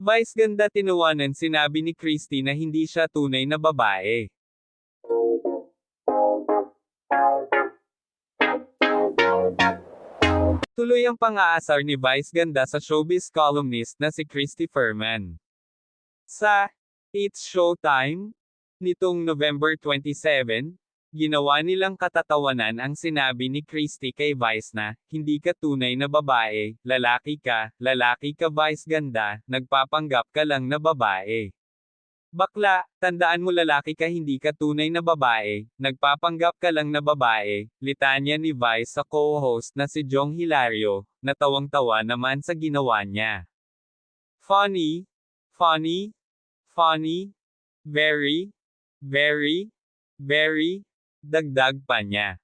Vice ganda tinuwanan sinabi ni Christy na hindi siya tunay na babae. Tuloy ang pang-aasar ni Vice ganda sa showbiz columnist na si Christy Furman. Sa It's Showtime, nitong November 27, ginawa nilang katatawanan ang sinabi ni Christy kay Vice na, hindi ka tunay na babae, lalaki ka, lalaki ka Vice ganda, nagpapanggap ka lang na babae. Bakla, tandaan mo lalaki ka hindi ka tunay na babae, nagpapanggap ka lang na babae, litanya ni Vice sa co-host na si Jong Hilario, natawang-tawa naman sa ginawa niya. Funny, funny, funny, very, very, very, dagdag pa niya.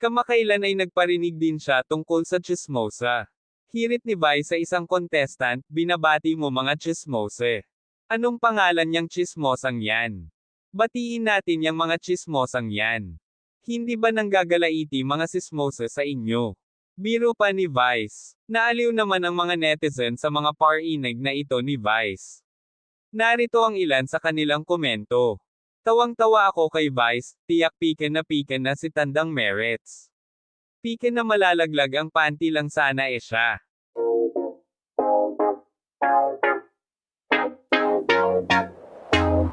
Kamakailan ay nagparinig din siya tungkol sa chismosa. Hirit ni Vice sa isang contestant, binabati mo mga chismose. Anong pangalan niyang chismosang yan? Batiin natin yung mga chismosang yan. Hindi ba nanggagalaiti mga sismose sa inyo? Biro pa ni Vice. Naaliw naman ang mga netizen sa mga parinig na ito ni Vice. Narito ang ilan sa kanilang komento. Tawang-tawa ako kay Vice, tiyak piken na piken na si Tandang Merits. Piken na malalaglag ang panty lang sana eh siya.